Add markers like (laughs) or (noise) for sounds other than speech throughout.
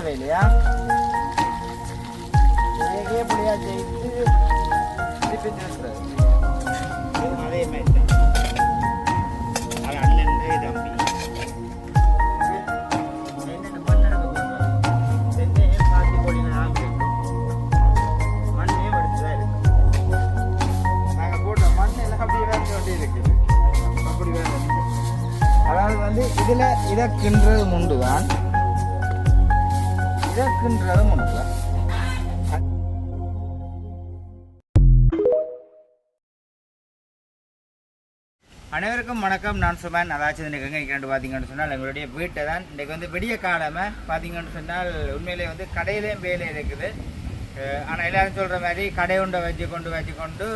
வேலையா இதே புளியா செய்து திருப்பி இதுவும் அதே மாதிரி தான். அதாவது வந்து இதுல இதை கிண்டுறதும் உண்டு தான் இதை கிண்டுறதும் அனைவருக்கும் வணக்கம். நான் சுமன். நல்லாச்சு இன்றைக்கு எங்கே பார்த்தீங்கன்னு சொன்னால் எங்களுடைய வீட்டை தான். இன்றைக்கு வந்து விடிய காலமே பார்த்தீங்கன்னு சொன்னால் உண்மையிலே வந்து கடையிலேயும் வேலை இருக்குது. ஆனால் எல்லோரும் சொல்கிற மாதிரி கடை உண்டை வச்சு கொண்டு வச்சு கொண்டு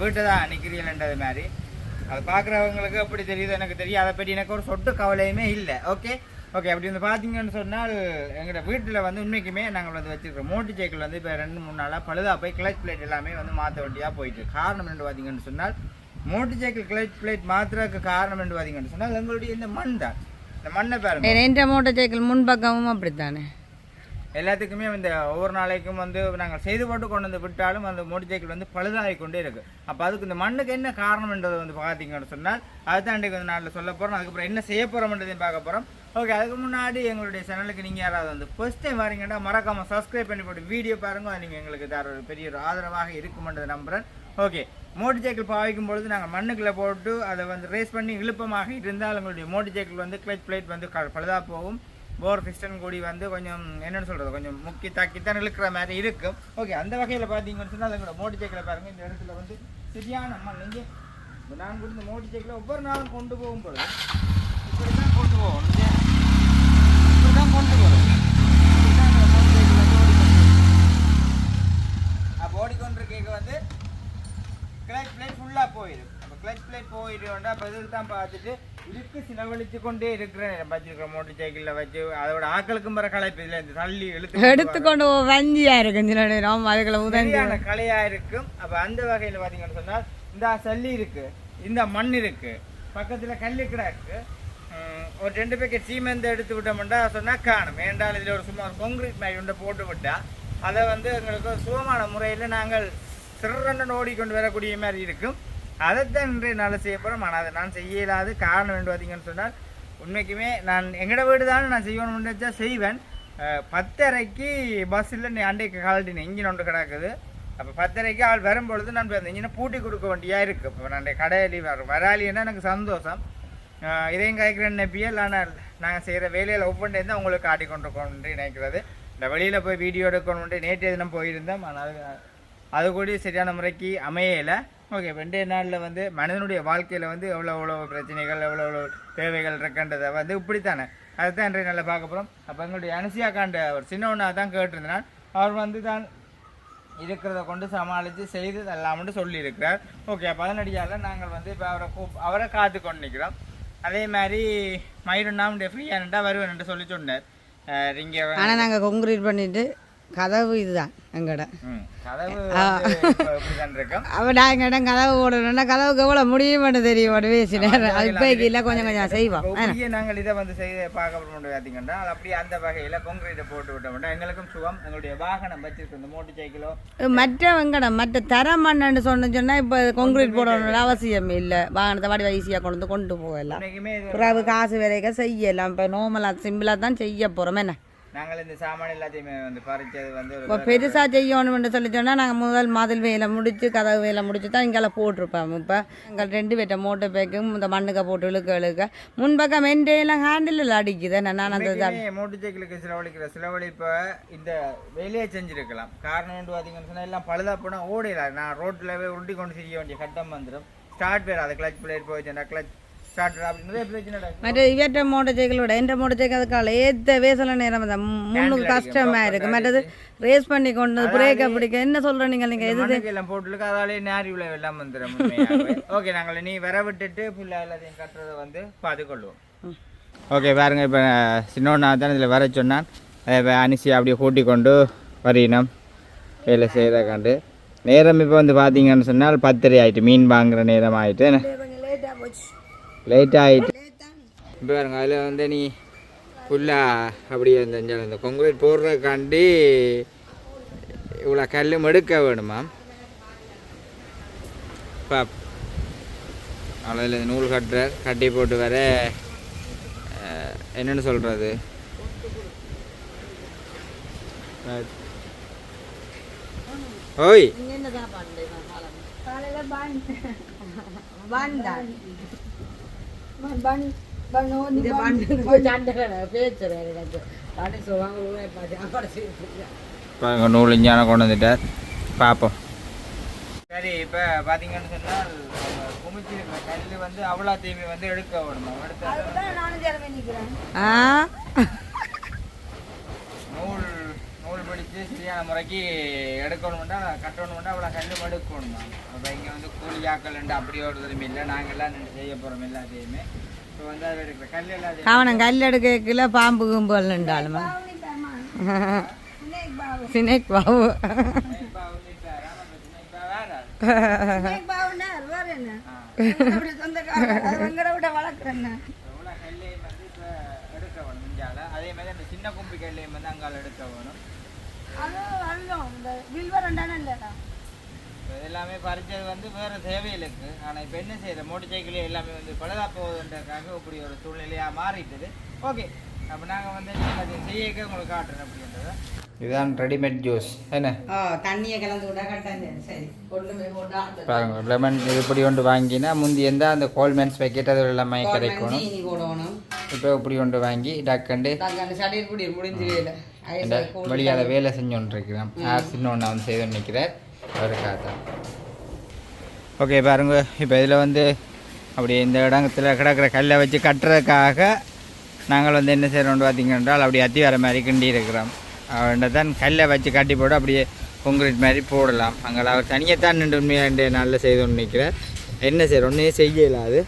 வீட்டை தான் நிற்கிறீங்கன்றது மாதிரி. அது பார்க்குறவங்களுக்கு எப்படி தெரியுது எனக்கு தெரியும். அதை பற்றி எனக்கு ஒரு சொட்டு கவலையுமே இல்லை. ஓகே? ஓகே அப்படி வந்து பார்த்தீங்கன்னு சொன்னால் எங்களோட வீட்டில் வந்து உண்மைக்குமே நாங்கள் வந்து வச்சுருக்கோம். மோட்டர் சைக்கிள் வந்து இப்போ ரெண்டு மூணு நாளாக பழுதாக போய் கிளச் பிளேட் எல்லாமே வந்து மாற்ற வேண்டியாக போயிட்டு. காரணம் என்று பார்த்தீங்கன்னு சொன்னால் மோட்டர் சைக்கிள் கிளச் பிளேட் மாற்றுறதுக்கு காரணம் என்று பார்த்தீங்கன்னு சொன்னால் எங்களுடைய இந்த மண் தான். இந்த மண்ணை பாருங்க. என் மோட்டர் சைக்கிள் முன்பக்கமும் அப்படித்தானே? எல்லாத்துக்குமே இந்த ஒவ்வொரு நாளைக்கும் வந்து நாங்கள் செய்து போட்டு கொண்டு வந்து விட்டாலும் அந்த மோட்டர் சைக்கிள் வந்து பழுதாகி கொண்டே இருக்கு. அப்போ அதுக்கு இந்த மண்ணுக்கு என்ன காரணம்ன்றது வந்து பார்த்தீங்கன்னு சொன்னால் அதுதான் இன்றைக்கு வந்து நாளில் சொல்ல போகிறோம் அதுக்கப்புறம் என்ன செய்ய போகிறோம்ன்றதையும் பார்க்க போகிறோம் ஓகே அதுக்கு முன்னாடி எங்களுடைய சேனலுக்கு நீங்கள் யாராவது வந்து ஃபஸ்ட் டைம் வரீங்கன்னா மறக்காமல் சப்ஸ்கிரைப் பண்ணி போட்டு வீடியோ பாருங்கள் அது நீங்கள் எங்களுக்கு தர ஒரு பெரிய ஒரு ஆதரவாக இருக்குமென்றதை நம்புகிறேன் ஓகே மோட்டர் சைக்கிள் பாவிக்கும் பொழுது நாங்கள் மண்ணுக்குள்ளே போட்டு அதை வந்து ரேஸ் பண்ணி இழுப்பமாக இருந்தால் எங்களுடைய மோட்டர் சைக்கிள் வந்து கிளச் பிளேட் வந்து க- போகும். போர் பிஸ்டன் கூடி வந்து கொஞ்சம் என்னன்னு சொல்கிறது கொஞ்சம் முக்கி தாக்கி தான் இழுக்கிற மாதிரி இருக்கும். ஓகே அந்த வகையில் பார்த்தீங்கன்னு சொன்னால் எங்களோட மோட்டர் சைக்கிளை பாருங்கள் இந்த இடத்துல வந்து சரியான மண். இங்கே நான் கொடுத்த மோட்டர் சைக்கிளை ஒவ்வொரு நாளும் கொண்டு போகும் பொழுது இப்படி தான் கொண்டு போகணும் இல்லையா? இப்படி தான் கொண்டு போகணும் இப்படி தான் இந்த motor cycle வந்து ஓடிக்கொண்டிருக்கு. அப்போ ஓடிக்கொண்டிருக்க வந்து கிளச் பிளேட் ஃபுல்லாக போயிடும் அப்போ கிளச் பிளேட் போயிடும்டா தான் பார்த்துட்டு இதுக்கு செலவழித்து கொண்டே இருக்கிறேன் வச்சிருக்கிற மோட்டர் சைக்கிளில் வச்சு அதோட ஆக்களுக்கும் வர களைப்பு. இதில் இந்த தள்ளி இழுத்து எடுத்துக்கொண்டு வஞ்சியா இருக்கு சில நேரம். அதுக்குள்ள உதஞ்சி சரியான கலையா இருக்கும். அப்ப அந்த வகையில பாத்தீங்கன்னு சொன்னால் இந்த சல்லி இருக்கு இந்த மண் இருக்கு பக்கத்துல கல்லு கிடக்கு உம், ஒரு ரெண்டு பேக்கெட் சீமெந்து எடுத்து விட்டோம்னா சொன்னா காணும். ஏன்றால் இதுல ஒரு சும்மா ஒரு கான்கிரீட் மாதிரி ஒன்றை போட்டு விட்டா அதை வந்து எங்களுக்கு சுகமான முறையில் நாங்கள் சிறரண்டன் ஓடிக்கொண்டு வரக்கூடிய மாதிரி இருக்கும். அதைத்தான் இன்றைய நாளில் செய்ய போகிறோம் ஆனால் அதை நான் செய்ய இல்லாத காரணம் என்று பார்த்தீங்கன்னு சொன்னால் உண்மைக்குமே நான் எங்களோட வீடு தான் நான் செய்யணும்னு நினச்சா செய்வேன். அஹ், பத்தரைக்கு பஸ்ஸில் அண்டைக்கு கால்டின் இன்ஜின் ஒன்று கிடக்குது. அப்போ பத்தரைக்கு ஆள் வரும்பொழுது நான் அந்த இன்ஜினை பூட்டி கொடுக்க வேண்டியாக இருக்குது இப்போ நான் கடையிலி வரும் வராலின்னா எனக்கு சந்தோஷம். இதையும் காய்க்கிறேன் நெப்பியல் ஆனால் நாங்கள் செய்கிற வேலையில் ஒவ்வொன்றையும் தான் உங்களுக்கு காட்டி கொண்டு கொண்டு நினைக்கிறது. இந்த வெளியில் போய் வீடியோ எடுக்கணுன்ட்டு நேற்றைய தினம் போயிருந்தோம். ஆனால் அது- அது கூட சரியான முறைக்கு அமையலை. ஓகே ரெண்டே நாளில் வந்து மனிதனுடைய வாழ்க்கையில் வந்து எவ்வளோ எவ்வளோ பிரச்சனைகள் எவ்வளோ எவ்வளோ தேவைகள் இருக்குன்றதை வந்து இப்படித்தானே. அதுதான் இன்றைய நாளில் பார்க்க போகிறோம் அப்போ எங்களுடைய அனுசியா காண்ட ஒரு சின்னவனா தான் கேட்டிருந்தான் அவர் வந்து தான் இருக்கிறத கொண்டு சமாளித்து செய்து எல்லாம்னு சொல்லியிருக்கிறார். ஓகே அப்போ அதனடியால் நாங்கள் வந்து இப்போ அவரை கூப் அவரை காத்து கொண்டு நிற்கிறோம் அதே மாதிரி மயிலுண்ணாம் ஃப்ரீயானுட்டா வருவேன்ட்டு சொல்லி சொன்னார். இங்கே ஆனால் நாங்கள் கொங்கிரீட் பண்ணிவிட்டு கதவு இதுதான் எங்கட. ம் கதவு வந்து இப்போ இப்படிதான் இருக்கும்? (laughs) அவ நான் எங்கட கதவு போடணும்னா கதவுக்கு எவ்வளவு முடியும்னு தெரியும் அது இப்போக்கு இல்லை கொஞ்சம் கொஞ்சம் செய்வோம். நாங்கள் இதை வந்து செய்து பார்க்க பார்த்தீங்கன்னா அது அப்படியே அந்த வகையில் கொங்கிரீட்டை போட்டு விட்டோம்னா எங்களுக்கும் சுகம். எங்களுடைய வாகனம் வச்சிருக்க இந்த மோட்டர் சைக்கிளோ மற்ற வெங்கட மற்ற தர மண்ணு சொன்னு சொன்னா இப்போ கொங்கிரீட் போடணும்னு அவசியம் இல்லை. வாகனத்தை வாடி ஈஸியாக கொண்டு வந்து கொண்டு போகலாம். பிறகு காசு விலைக்க செய்யலாம். இப்போ நார்மலாக சிம்பிளாக தான் செய்ய போகிறோம் என்ன? நாங்கள் இந்த சாமான் எல்லாத்தையுமே வந்து பறிச்சது வந்து இப்போ பெருசாக செய்யணும்னு சொல்லி சொன்னால் நாங்கள் முதல் மதில் வேலை முடிச்சு கதவு வேலை முடிச்சு தான் இங்கே போட்டிருப்போம். இப்போ எங்கள் ரெண்டு பேர்ட்ட மோட்டர் பேக்கும் இந்த மண்ணுக்க போட்டு இழுக்க இழுக்க. முன்பக்கம் எல்லாம் ஹேண்டில் அடிக்குது. என்ன நான் அந்த மோட்டர் சைக்கிளுக்கு செலவழிக்கிற செலவழிப்பை இந்த வேலையை செஞ்சிருக்கலாம். காரணம் வந்து பார்த்தீங்கன்னு சொன்னால் எல்லாம் பழுதா போனால் ஓடிடலாம் நான் ரோட்டில் உருட்டி கொண்டு செய்ய வேண்டிய கட்டம் வந்துடும் ஸ்டார்ட் வேறு அது கிளச் பிளேட் போயிடுச்சுன்னா கிளச் ஸ்டார்ட் அப்படி நிறைய பிரச்சனை நடக்கும். மற்ற இவற்ற மோட்டர் சைக்கிளோட எந்த மோட்டர் சைக்கிள் அதுக்கால ஏற்றவே சில நேரம் அந்த முன்னுக்கு கஷ்டமாக இருக்குது மற்றது ரேஸ் பண்ணி கொண்டு பிரேக்கை பிடிக்க என்ன சொல்கிற நீங்கள் நீங்கள் எது எல்லாம் போட்டுருக்கு அதாலே நேரி விளைவு எல்லாம் வந்துடும் ஓகே நாங்கள் நீ வர விட்டுட்டு ஃபுல்லாக எல்லாத்தையும் கட்டுறதை வந்து பார்த்துக்கொள்வோம். ஓகே பாருங்க இப்போ சின்னோன்னா தான் இதில் வர சொன்னான். இப்ப அனுசி அப்படியே கூட்டி கொண்டு வரையினோம் வேலை செய்கிறத கண்டு. நேரம் இப்போ வந்து பார்த்தீங்கன்னு சொன்னால் பத்தரை ஆயிட்டு மீன் வாங்குற நேரம் ஆயிட்டு லேட் ஆயிட்டு. இப்போ பாருங்க அதில் வந்து நீ ஃபுல்லாக அப்படியே இந்த இந்த கொங்குரேட் போடுறதுக்காண்டி இவ்வளோ கல்லும் எடுக்க வேணுமா? பாப் அவ்வளோ நூல் கட்டுறார் கட்டி போட்டு வர என்னன்னு சொல்கிறது ஓய். (laughs) (laughs) பாருங்க நூல் இஞ்சான கொண்டு வந்துட்டார். பார்ப்போம் சரி இப்போ பார்த்தீங்கன்னு சொன்னால் குமிச்சிருக்க கல் வந்து அவ்வளோ தீமை வந்து எடுக்க வேணுமா. எடுத்து அதுதான் நானும் கிளம்பி நிக்கிறேன் ஆ நூல் பிடிச்சு சரியான முறைக்கு எடுக்கணும்னா கட்டணும்னா அவ்வளோ கல் எடுக்கணுமா அப்போ இங்கே வந்து கூலி ஆக்கலண்டு அப்படி ஒரு இதுவுமே இல்லை நாங்கள்லாம் செய்ய போகிறோம் எல்லாத்தையுமே. இப்போ வந்து அதில் இருக்கிற கல் எல்லாத்தையும் அவனை கல் எடுக்கல பாம்பு ஸ்னேக் பாவு சினேக் அது இந்தியாவில் அதே மாதிரி அந்த சின்ன கும்பி கல்லையும் வந்து அங்கால எடுக்க வேணும். எல்லாமே பறிச்சது வந்து வேறு தேவையிலுக்கு ஆனால் இப்போ என்ன செய்யற மோட்டர் சைக்கிள் எல்லாமே வந்து பழுதா போகுதுன்றதுக்காக இப்படி ஒரு சூழ்நிலையாக மாறிட்டுது. ஓகே. அப்போ நாங்கள் வந்து அது செய்யக்க உங்களுக்கு காட்டுறேன் அப்படின்றத. இதுதான் ரெடிமேட் ஜூஸ். என்ன? தண்ணியை கலந்து விட்டா சரி பாருங்க லெமன் இப்படி ஒன்று வாங்கினா முந்தி எந்த அந்த கோல்மேன்ஸ் பேக்கெட் அது எல்லாமே கிடைக்கணும். இப்போ இப்படி ஒன்று வாங்கி டக்கண்டு முடிஞ்சு இந்த வெளியால் வேலை செஞ்சோன்னு இருக்கிறேன் யார் சின்ன ஒன்று வந்து செய்து நிற்கிறார் அவருக்காக தான் ஓகே பாருங்க. இப்போ இதில் வந்து அப்படி இந்த இடத்துல கிடக்கிற கல்லை வச்சு கட்டுறதுக்காக நாங்கள் வந்து என்ன செய்கிறோம் பார்த்தீங்க என்றால் அப்படி அத்தி வர மாதிரி கிண்டி இருக்கிறோம் அவன்கிட்ட தான் கல்லை வச்சு கட்டி போட்டு அப்படியே கொங்கிரீட் மாதிரி போடலாம். அங்கே அவர் தனியாக தான் நின்று உண்மையாக நல்ல செய்தோன்னு நிற்கிறார் என்ன செய்கிறோம் ஒன்றே செய்யலாது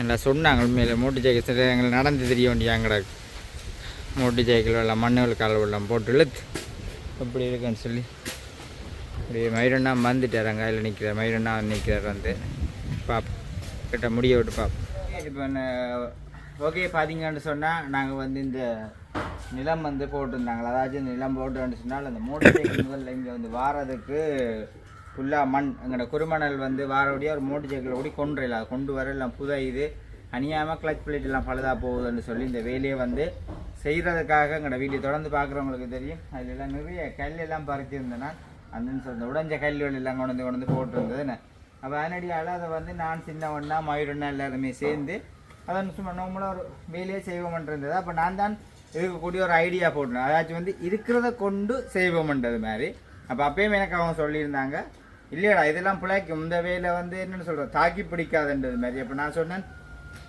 என்ன சொன்னாங்க உண்மையில். மோட்டு சைக்கிள் எங்களுக்கு நடந்து தெரிய வேண்டியாங்கடா மூட்டு சைக்கிள் வெள்ளம் மண்ணுகள் கால் வெள்ளம் போட்டு இழுத்து அப்படி இருக்குன்னு சொல்லி. அப்படியே மயிரண்ணா வந்துட்டார் அதில் நிற்கிறார் மயிரண்ணா நிற்கிறார் வந்து. பாப் கிட்ட முடிய விட்டு பாப் இப்போ ஓகே பார்த்தீங்கன்னு சொன்னால் நாங்கள் வந்து இந்த நிலம் வந்து போட்டிருந்தாங்களா? அதாச்சும் நிலம் போட்டுன்னு சொன்னால் அந்த மோட்டர் சைக்கிள் முதல்ல இங்கே வந்து வாரதுக்கு ஃபுல்லாக மண் எங்களோட குறுமணல் வந்து வாரபடியாக ஒரு மோட்டர் சைக்கிளை கூட கொண்டு வரல கொண்டு வர எல்லாம் புதை இது அணியாமல் கிளச் பிளேட் எல்லாம் பழுதாக போகுதுன்னு சொல்லி இந்த வேலையை வந்து செய்கிறதுக்காக எங்களோட வீடியோ தொடர்ந்து பார்க்குறவங்களுக்கு தெரியும். அதிலெல்லாம் நிறைய கல் எல்லாம் பறிச்சிருந்தேன்னா அந்த சொல்ற உடஞ்ச கல்லுகள் எல்லாம் கொண்டு வந்து கொண்டு வந்து போட்டிருந்ததுன்னு அப்போ அதனடியால் அதை வந்து நான் சின்ன ஒன்றா மயூரண்ணா எல்லாருமே சேர்ந்து அதை சும்மா நம்மளும் ஒரு வேலையே செய்வோம்ன்றது அப்போ நான் தான் இருக்கக்கூடிய ஒரு ஐடியா போட்டேன் அதாச்சும் வந்து இருக்கிறத கொண்டு செய்வோம்ன்றது மாதிரி. அப்போ அப்பயும் எனக்கு அவங்க சொல்லியிருந்தாங்க இல்லையடா இதெல்லாம் பிழைக்கும் இந்த வேலை வந்து என்னென்னு சொல்கிறோம் தாக்கி பிடிக்காதுன்றது மாதிரி. அப்போ நான் சொன்னேன்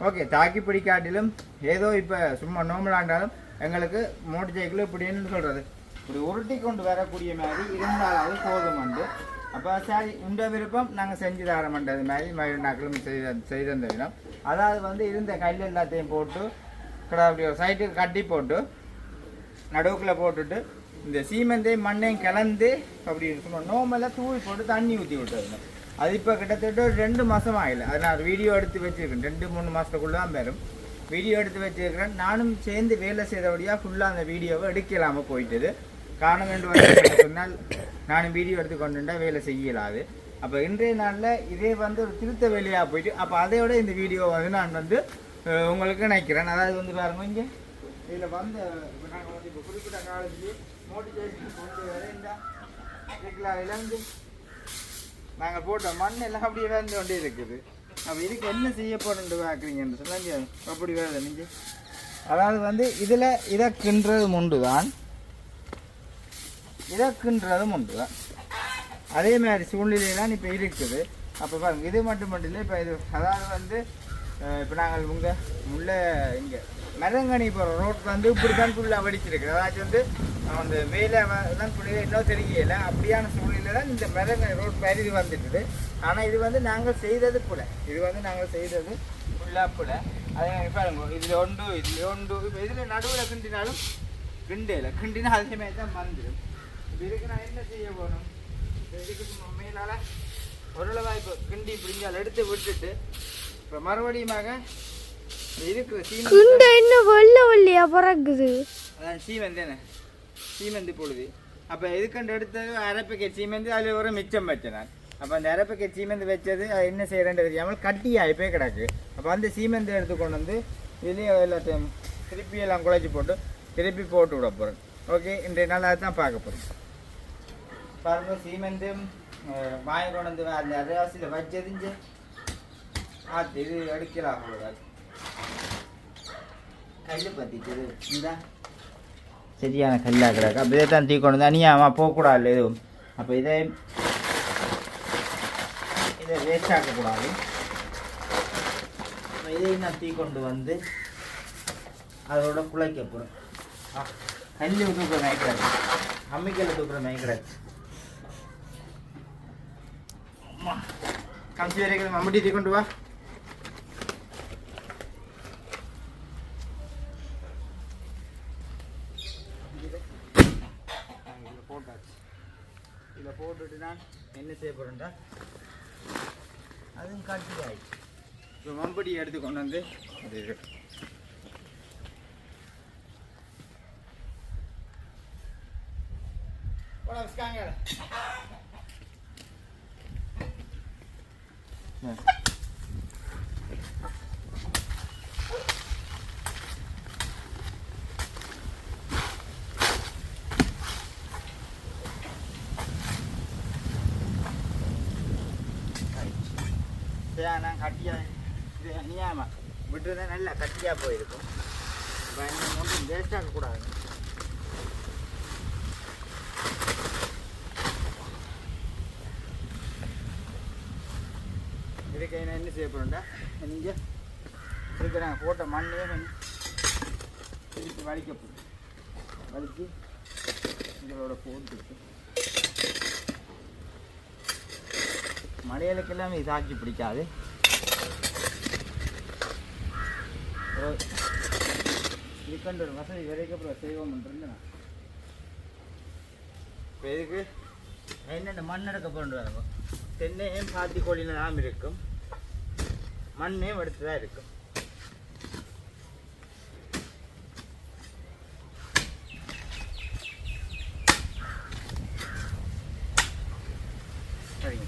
ஓகே தாக்கி பிடிக்காட்டிலும் ஏதோ இப்போ சும்மா நோம்பலாண்டாலும் எங்களுக்கு மோட்டர் சைக்கிள் இப்படின்னு சொல்கிறது இப்படி உருட்டி கொண்டு வரக்கூடிய மாதிரி இருந்தாலாவது போதுமண்டு அப்போ சரி உண்ட விருப்பம் நாங்கள் செஞ்சு தரமாட்டது மாதிரி மயில் நாக்களும் செய்த செய்து விதம். அதாவது வந்து இருந்த கல் எல்லாத்தையும் போட்டு கடை அப்படி ஒரு சைட்டுக்கு கட்டி போட்டு நடுவுக்குள்ள போட்டுட்டு இந்த சீமெந்தையும் மண்ணையும் கலந்து அப்படி சும்மா நோமெல்லாம் தூவி போட்டு தண்ணி ஊற்றி விட்டுருந்தோம் அது இப்போ கிட்டத்தட்ட ஒரு ரெண்டு மாதம் ஆகலை. அது நான் வீடியோ எடுத்து வச்சுருக்கேன். ரெண்டு மூணு மாதத்துக்குள்ள தான் வரும். வீடியோ எடுத்து வச்சுருக்கிறேன். நானும் சேர்ந்து வேலை செய்தபடியாக ஃபுல்லாக அந்த வீடியோவை எடுக்கலாமல் போயிட்டது. காரணம் என்று சொன்னால் நானும் வீடியோ எடுத்து கொண்டுட்டா வேலை செய்யலாது. அப்போ இன்றைய நாளில் இதே வந்து ஒரு திருத்த வேலையாக போயிட்டு அப்போ அதையோட இந்த வீடியோ வந்து நான் வந்து உங்களுக்கு நினைக்கிறேன் அதாவது வந்து பாருங்க இங்கே. இதில் வந்து இப்போ நாங்கள் வந்து இப்போ குறிப்பிட்ட காலத்துலேயே மோட்டிவேஷன் கொண்டு வர இந்த ரெகுலரில் நாங்கள் போட்ட மண் எல்லாம் அப்படியே வந்து கொண்டே இருக்குது. அப்போ இதுக்கு என்ன செய்ய போறேன்னு பார்க்குறீங்கன்னு சொன்னால் அப்படி வேலை நீங்கள் அதாவது வந்து இதில் இதை உண்டு தான் இதை உண்டு தான் அதே மாதிரி சூழ்நிலையெல்லாம் இப்போ இருக்குது. அப்போ பாருங்க இது மட்டும் மட்டும் இல்லை இப்போ இது அதாவது வந்து இப்போ நாங்கள் உங்கள் உள்ள இங்கே மரங்கனி போகிற ரோட் வந்து இப்படி தான் ஃபுல்லாக வடிச்சிருக்கு. அதாச்சும் வந்து அந்த மேலே தான் புள்ளி இன்னும் தெரியல அப்படியான சூழ்நிலை தான் இந்த மரங்கனி ரோட் மாதிரி இது வந்துட்டுது. ஆனால் இது வந்து நாங்கள் செய்தது புல. இது வந்து நாங்கள் செய்தது ஃபுல்லாக புல. அதே பாருங்க இதில் ஒன்று இதில் ஒன்று. இப்போ இதில் நடுவில் கிண்டினாலும் கிண்டேல கிண்டினா அதே மாதிரி தான் வந்துடும் இப்போ இதுக்கு நான் என்ன செய்ய போகணும் இதுக்கு மேலால் ஓரளவாக இப்போ கிண்டி பிடிஞ்சால் எடுத்து விட்டுட்டு இப்போ மறுபடியுமாக குண்டை இன்னும் வெள்ளை வெள்ளையா பறக்குது. அதான் சீமெந்து என்ன சீமெந்து பொழுது அப்போ எதுக்கண்டு எடுத்தது? அரை பேக்கெட் சீமெந்து அதில் ஒரு மிச்சம் வச்சேன் நான் அப்போ அந்த அரை பேக்கெட் சீமெந்து வச்சது அது என்ன செய்யறேன்னு தெரியாமல் கட்டியாகி போய் கிடக்கு. அப்போ அந்த சீமெந்து எடுத்து கொண்டு வந்து இதுலேயே எல்லாத்தையும் திருப்பி எல்லாம் குழச்சி போட்டு திருப்பி போட்டு விட போகிறேன் ஓகே இன்றைய நாள் அதுதான் பார்க்க போகிறேன் பாருங்க சீமெந்து அஹ், வாங்கி கொண்டு வந்து அந்த அரைவாசியில் வச்சதுஞ்சு ஆத்து இது எடுக்கலாம் அவ்வளோதான் சரியான கல்லாக கிடக்கு. அப்போ இதை தான் தூக்கி கொண்டு வந்து அணியாமா போகக்கூடாது எதுவும். அப்போ இதை இதை வேஸ்ட் ஆக்கக்கூடாது. இதையும் நான் தீக்கொண்டு வந்து அதோட குழைக்க போகிறேன் கல் தூக்குற மயக்கிறாரு அம்மிக்கல்ல தூக்குற மயக்கிறாரு கம்சி வரைக்கும் மம்முட்டி தீக்கொண்டு கொண்டு வா இதில் போட்டாச்சு இதில் போட்டுட்டு நான் என்ன செய்ய போகிறேன்டா அதுவும் கட்டுக்காய் இப்போ மம்படி எடுத்து கொண்டு வந்து அது வச்சுக்காங்க. ம். சரி நான் கட்டியா இது அநியாயமா விட்டுருந்தா நல்லா கட்டியாக போயிருக்கும். இப்போ ஒன்றும் வேஸ்ட் ஆகக்கூடாது இதுக்கு நான் என்ன செய்ய போகிறேன்டா நீங்கள் இதுக்கு நாங்கள் போட்ட மண்ணே கொஞ்சம் திருப்பி வலிக்க போகிறோம் வலிச்சு இதோட போட்டு மலையாளுக்கெல்லாம் இதாக்கி பிடிக்காது ஒரு இதுக்கண்டு ஒரு வசதி வரைக்கும் அப்புறம் செய்வோம்ன்றது நான் இப்போ இதுக்கு என்னென்ன மண் எடுக்க போகிறோம் தென்னையும் பாத்தி கோழியில் தான் இருக்கும். மண்ணையும் எடுத்து தான் இருக்கும். சரிங்க.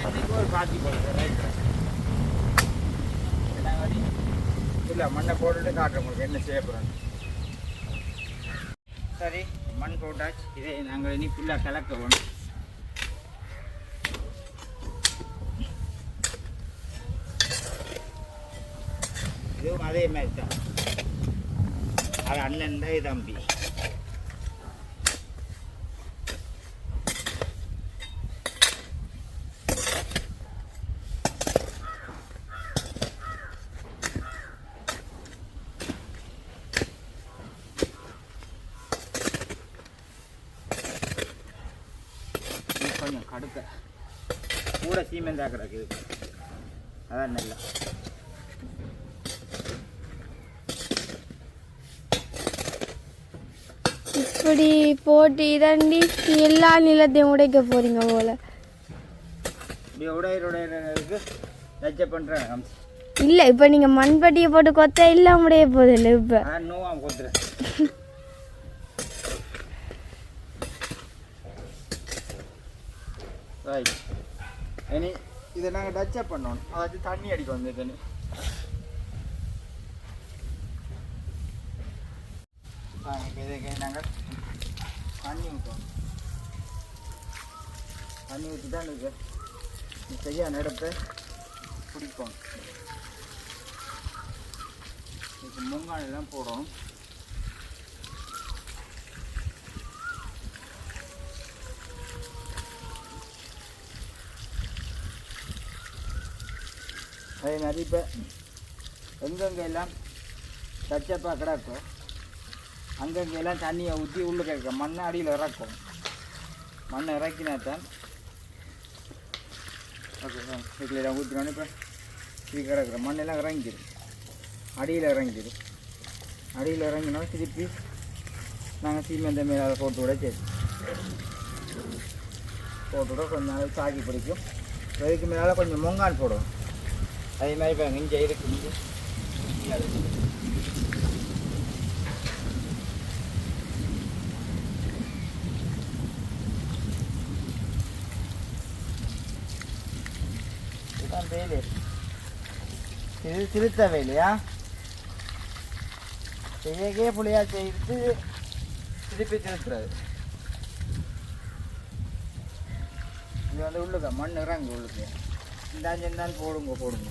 இன்னைக்கு ஒரு பாத்தி போடுறது ரைட் இல்லை மண்ணை போட்டுட்டு காட்டுறேன் உங்களுக்கு என்ன செய்ய போகிறோம் சரி மண் போட்டாச்சு. இதை நாங்கள் இனி ஃபுல்லாக கலக்க வேணும் இதுவும் அதே மாதிரி தான். அது அண்ணன் தான் இது தம்பி இது கொஞ்சம் கடுக்க கூட சீமெந்தா கிடக்குது அதான் நல்லா. இப்படி போட்டு இதாண்டி எல்லா நிலத்தையும் உடைக்க போறீங்க போல. இப்படி உடையிற உடையிறதுக்கு லட்ச பண்ணுறேன் இல்ல இப்ப நீங்க மண்பட்டியை போட்டு கொத்த எல்லாம் உடைய போதில்லை இப்ப. நோவாம கொத்துறேன் (laughs) ரைட் இனி இதை நாங்கள் டச்சப் பண்ணோம் அதாவது தண்ணி அடிக்க வந்து தண்ணி இப்போ இதுக்கு நாங்கள் தண்ணி ஊற்றோம் தண்ணி ஊற்றி தான் இருக்கு சரியாக நடப்ப பிடிப்போம் இதுக்கு முங்கால் எல்லாம் அதே மாதிரி இப்போ எங்கெங்க எல்லாம் தச்சப்பா கிடக்கும் அங்கங்கெல்லாம் தண்ணியை ஊற்றி உள்ளே கிடக்க மண்ணை அடியில் இறக்கும் மண்ணை இறக்கினா தான் ஓகே வீட்டில் எல்லாம் ஊற்றினோன்னு இப்போ இது கிடக்குற மண்ணெல்லாம் இறங்கிடும் அடியில் இறங்கிடும் அடியில் இறங்கினோம் திருப்பி நாங்கள் சீமெந்த மேலே போட்டு விட சரி போட்டு விட கொஞ்ச நாள் சாக்கி பிடிக்கும் இதுக்கு மேலே கொஞ்சம் மொங்கான் போடுவோம் அதே மாதிரி இப்போ இங்கே இருக்கு இதுதான் வேலு இது திருத்த வேலையா செய்யக்கே புளியா செய்து திருப்பி திருத்துறது இது வந்து உள்ளுக்க மண் இறங்கு உள்ளுக்கு இந்தாஞ்சு இருந்தாலும் போடுங்க போடுங்க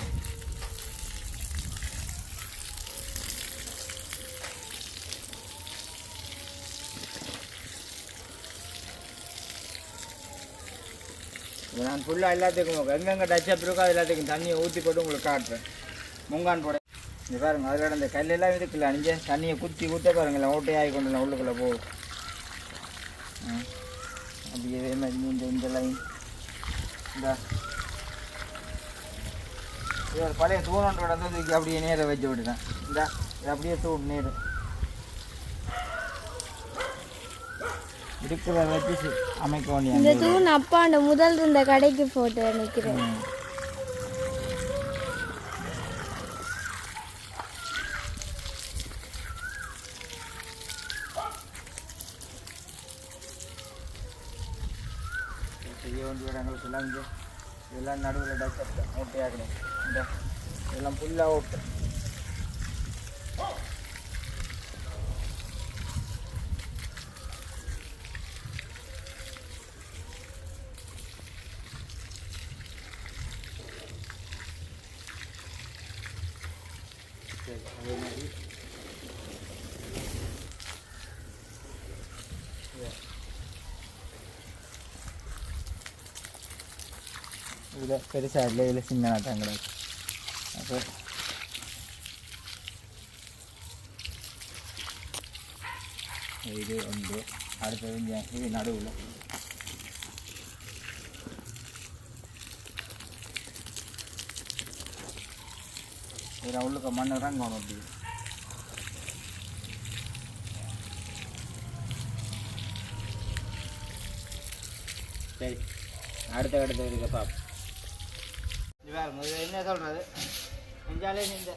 நான் ஃபுல்லாக எல்லாத்துக்கும் எங்கெங்கே டச்சப் இருக்கோ அது எல்லாத்துக்கும் தண்ணியை ஊற்றி போட்டு உங்களுக்கு காட்டுறேன் முங்கான் போட இது பாருங்கள் அதில் இந்த கல்லெல்லாம் இருக்குல்ல அணிஞ்சு தண்ணியை குத்தி ஊற்ற பாருங்களேன் ஓட்டையாகி கொண்டு உள்ளுக்குள்ளே போகும் அப்படி இதே மாதிரி இந்த இந்த லைன் இந்த இது ஒரு பழைய தூணோட வந்து தூக்கி அப்படியே நேர வச்சு விட்டுட்டேன். இந்த இது அப்படியே தூண் நேரு. இருக்கிறத வச்சு அமைக்க வேண்டிய இந்த தூண் அப்பாண்ட முதல் இருந்த கடைக்கு போட்டு நிற்கிறேன். செய்ய வேண்டிய இடங்களுக்கு எல்லாம் இங்கே. இதெல்லாம் நடுவில் டச்சப் ஓட்டையாக்கணும் இந்த இதெல்லாம் ஃபுல்லாக ஓட்டு சரி அதே மாதிரி இதில் பெருசாக இல்லை இதில் சின்ன நாட்டாங்க அப்போ இது ஒன்று அடுத்தது இங்க இது நடுவில் இதில் உள்ளுக்க மண் இறங்கணும் அப்படி சரி அடுத்த அடுத்த இருக்க பாப்போம் இது இது என்ன சொல்கிறது செஞ்சாலே இந்த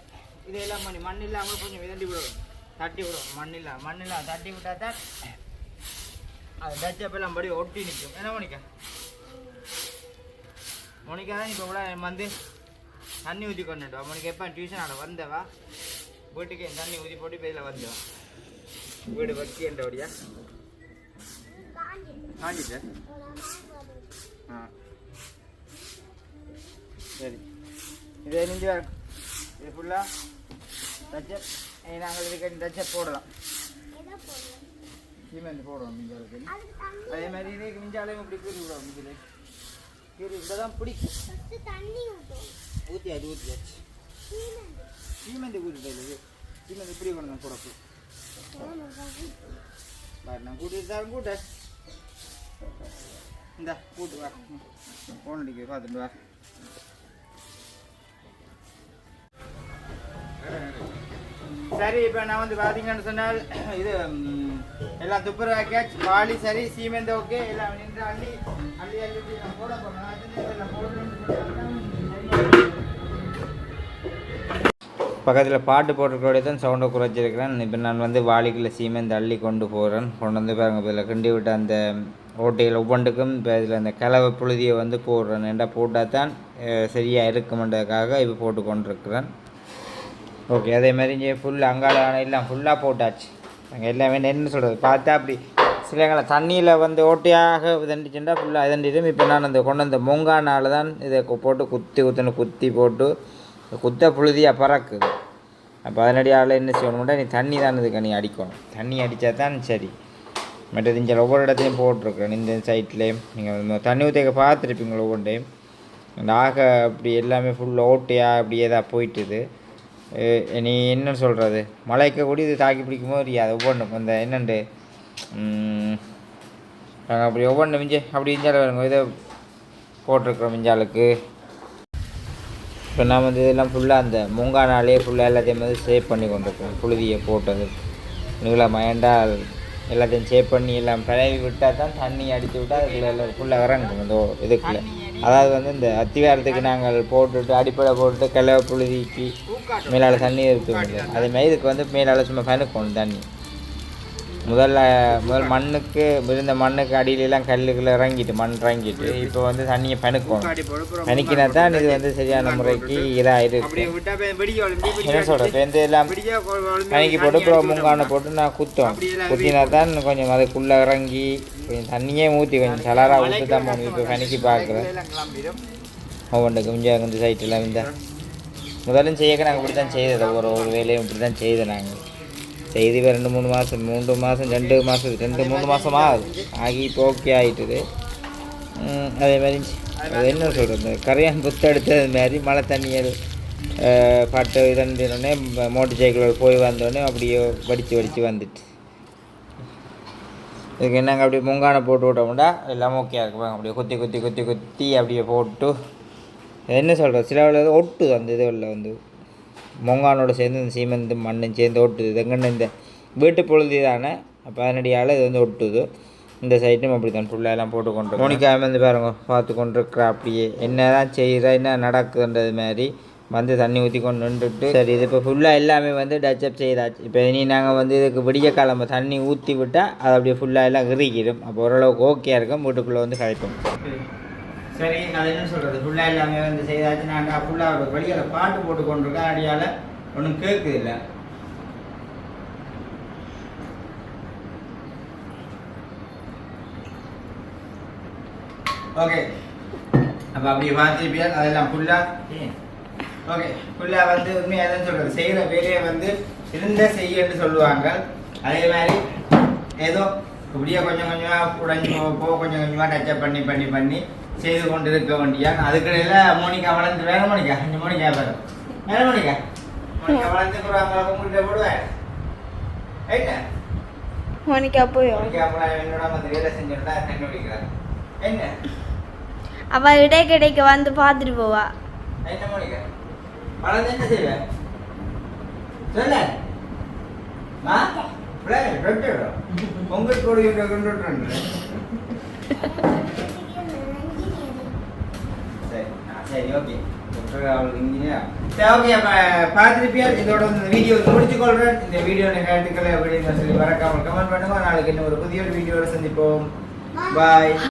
இதெல்லாம் பண்ணி மண் இல்லாமல் கொஞ்சம் விதண்டி விடுவோம் தட்டி விடுவோம் மண் இல்லாமல் மண் இல்லாமல் தட்டி விட்டால் தான் அது டச்சப்பெல்லாம் படி ஒட்டி நிற்கும். என்ன மோனிக்கா மோனிகா தான் இப்போ கூட வந்து தண்ணி ஊற்றி கொண்டுட்டு மோனிகா எப்போ டியூஷன் ஆட வந்தவா வீட்டுக்கு என் தண்ணி ஊற்றி போட்டு இப்போ இதில் வந்தவா வீடு வக்கி என்றபடியா காஞ்சிட்டு ஆ. சரி. இது நெஞ்சு இது ஃபுல்லாக டச்சப் நாங்கள் இதுக்கு டச்சப் போடலாம். சீமெண்ட் போடுவோம் மிஞ்சாலுக்கு அதே மாதிரி இதுக்கு மிஞ்சாலையும் இப்படி கீறி விடுவோம் இதில் கீறி விட தான் பிடிக்கும் ஊற்றியாச்சு ஊற்றியாச்சு சீமெண்ட் கூட்டிட்டு இது. சீமெண்ட் இப்படி கொண்டு போடப்பு. பாரு நான் கூட்டிட்டு தான் கூட்ட. இந்த கூட்டு வா. ஃபோன் அடிக்க பார்த்துட்டு வா. சரி இப்போ நான் வந்து பார்த்தீங்கன்னு சொன்னால் இது எல்லாம் துப்புரா கேட்ச் வாளி சரி சீமெண்ட் ஓகே. எல்லாம் நின்று அள்ளி அள்ளி அள்ளி நான் போட பக்கத்தில் பாட்டு போட்டுக்கூடிய தான் சவுண்டை குறைச்சிருக்கிறேன். இப்போ நான் வந்து வாளிக்குள்ள சீமெண்ட் அள்ளி கொண்டு போகிறேன் கொண்டு வந்து பாருங்க இப்போ இதில் கிண்டி விட்ட அந்த ஓட்டையில் ஒவ்வொன்றுக்கும் இப்போ இதில் அந்த கலவை புழுதியை வந்து போடுறேன். ஏண்டா போட்டால் தான் சரியாக இருக்குமென்றதுக்காக இப்போ போட்டு கொண்டிருக்கிறேன் ஓகே அதே மாதிரி இங்கே ஃபுல் அங்காள எல்லாம் ஃபுல்லாக போட்டாச்சு. அங்கே எல்லாமே என்ன சொல்கிறது பார்த்தா அப்படி சிலங்களை தண்ணியில் வந்து ஓட்டையாக இதண்டிச்சுட்டா ஃபுல்லாக இதண்டிடும். இப்போ நான் அந்த கொண்டு வந்த மூங்கானால் தான் இதை போட்டு குத்தி குத்துன்னு குத்தி போட்டு குத்த புழுதியாக பறக்குது. அப்போ அதனடியால் என்ன செய்யணும்னா நீ தண்ணி தான் இதுக்கு நீ அடிக்கணும். தண்ணி அடித்தா தான் சரி. மற்றது இங்கே ஒவ்வொரு இடத்தையும் போட்டிருக்கிறேன். இந்த சைட்லேயும் நீங்கள் தண்ணி ஊற்றிக்க பார்த்துருப்பீங்களா ஒவ்வொரு டைம் நாக ஆக அப்படி எல்லாமே ஃபுல் ஓட்டையாக அப்படியே தான் போயிட்டுது. நீ என்னன்னு சொல்கிறது மலைக்க கூட இது தாக்கி பிடிக்கும்போது தெரியாது ஒவ்வொன்றும். அந்த என்னண்டு? நாங்கள் அப்படி ஒவ்வொன்று மிஞ்ச அப்படி மிஞ்சால வருங்க இதை போட்டிருக்கிறோம் மிஞ்சாலுக்கு. இப்போ நான் வந்து இதெல்லாம் ஃபுல்லாக அந்த மூங்கானாலே ஃபுல்லாக எல்லாத்தையும் வந்து சேவ் பண்ணி கொண்டிருக்கோம். புழுதியை போட்டது. நீங்களா மயண்டால் எல்லாத்தையும் சேவ் பண்ணி எல்லாம் பரவி விட்டால் தான் தண்ணி அடித்து விட்டால் அதுக்குள்ள எல்லாம் ஃபுல்லாக இறங்கும். இந்த இதுக்குள்ளே. அதாவது வந்து இந்த அத்திவாரத்துக்கு நாங்கள் போட்டுட்டு அடிப்படை போட்டுட்டு கிளை புழுதிக்கு மேலால் தண்ணி இருக்குது அதே இதுக்கு வந்து மேலால் சும்மா ஃபேனுக்கணும் தண்ணி. முதல்ல முதல் மண்ணுக்கு இருந்த மண்ணுக்கு அடியிலெல்லாம் கல்லுக்குள்ள இறங்கிட்டு மண் இறங்கிட்டு இப்போ வந்து தண்ணியை பனுக்கும் பனிக்கினா தான் இது வந்து சரியான முறைக்கு இதாக இருக்கு என்ன சொல்கிறேன் இப்போ இந்த எல்லாம் பனிக்கு போட்டு அப்புறம் முங்கான போட்டு நான் குத்தோம் குத்தினா தான் கொஞ்சம் அதுக்குள்ளே இறங்கி கொஞ்சம் தண்ணியே ஊற்றி கொஞ்சம் சலராக ஊற்றி தான் போகணும் இப்போ பனிக்கு பார்க்குறேன் ஒவ்வொன்றுக்கு கொஞ்சம் இந்த சைட்டெல்லாம் இந்த முதலும் செய்யக்க நாங்கள் இப்படி தான் செய்தது. ஒரு ஒரு வேலையும் இப்படி தான் செய்தோம் நாங்கள் செய்து ரெண்டு மூணு மாதம் மூன்று மாதம் ரெண்டு மாதம் ரெண்டு மூணு மாதமாக ஆகுது ஆகி இப்போ ஓகே ஆகிட்டுது அதே மாதிரி அது என்ன சொல்கிறது கரையான் புத்து எடுத்தது மாதிரி மழை தண்ணியல் பட்டு இதன்னே மோட்டர் சைக்கிள் போய் வந்தோடனே அப்படியே வடித்து வடித்து வந்துட்டு. இதுக்கு என்னங்க அப்படியே முங்கான போட்டு விட்டோம்னா எல்லாம் ஓகே இருக்குவாங்க அப்படியே குத்தி குத்தி குத்தி குத்தி அப்படியே போட்டு. என்ன சொல்கிறது சில வேளை ஒட்டுது அந்த இதுவில் வந்து. மொங்கானோட சேர்ந்து இந்த சீமெந்து மண்ணும் சேர்ந்து ஒட்டுது. எங்கன்னு இந்த வீட்டு பொழுது தானே பதினடியால் இது வந்து ஒட்டுது. இந்த சைட்டும் அப்படி தான் ஃபுல்லாக எல்லாம் போட்டு கொண்டு மோனிக்காம வந்து பாருங்க பார்த்து கொண்டு அப்படியே. என்ன தான் செய்கிற என்ன நடக்குதுன்றது மாதிரி வந்து தண்ணி ஊற்றி கொண்டு நின்றுட்டு சரி இது இப்போ ஃபுல்லாக எல்லாமே வந்து டச்சப் செய்தாச்சு. இப்போ இனி நாங்கள் வந்து இதுக்கு விடிய கிழம தண்ணி ஊற்றி விட்டால் அது அப்படியே ஃபுல்லாக எல்லாம் இறுகிடும். அப்போ ஓரளவுக்கு ஓகே இருக்கும். வீட்டுக்குள்ளே வந்து கழிப்போம் சரி அது என்ன சொல்கிறது ஃபுல்லாக எல்லாமே வந்து செய்தாச்சு. நாங்கள் ஃபுல்லாக வெளியில் பாட்டு போட்டு கொண்டிருக்கோம் அடியால் ஒன்றும் கேட்குது இல்லை ஓகே அப்போ அப்படி பார்த்துருப்பியா அதெல்லாம் ஃபுல்லாக ஓகே ஃபுல்லாக வந்து உண்மையாக தான் சொல்கிறது செய்கிற வேலையை வந்து இருந்த செய்யன்னு சொல்லுவாங்க. அதே மாதிரி ஏதோ இப்படியே கொஞ்சம் கொஞ்சமாக உடஞ்சி போக கொஞ்சம் கொஞ்சமாக டச்சப் பண்ணி பண்ணி பண்ணி செய்து கொண்டு இருக்க வேண்டியா அதுக்கிடையில மோனிகா வளர்ந்து வேற மோனிகா? இந்த மோனிகா பேர். வேற மோனிகா? மோனிகா வளர்ந்து போடுவாங்க உங்கள்கிட்ட போடுவேன் ரைட்டா மோனிகா அப்புறம் என்னோட வந்து வேலை செஞ்சுட்டா கண்டுபிடிக்கிறேன் என்ன? அவ இடைக்கிடைக்கு வந்து பார்த்துட்டு போவா. என்ன மோனிகா? வளர்ந்து என்ன செய்வேன் சொல்ல. சரி ஓகே. ஓகே அப்போ பார்த்துருப்பியா? இதோட இந்த வீடியோ முடிச்சுக்கொள்கிறேன் இந்த வீடியோ கருத்துக்களை அப்படின்னு சொல்லி மறக்காமல் கமெண்ட் பண்ணுங்க. நாளைக்கு இன்னும் ஒரு புதிய வீடியோட சந்திப்போம். பாய்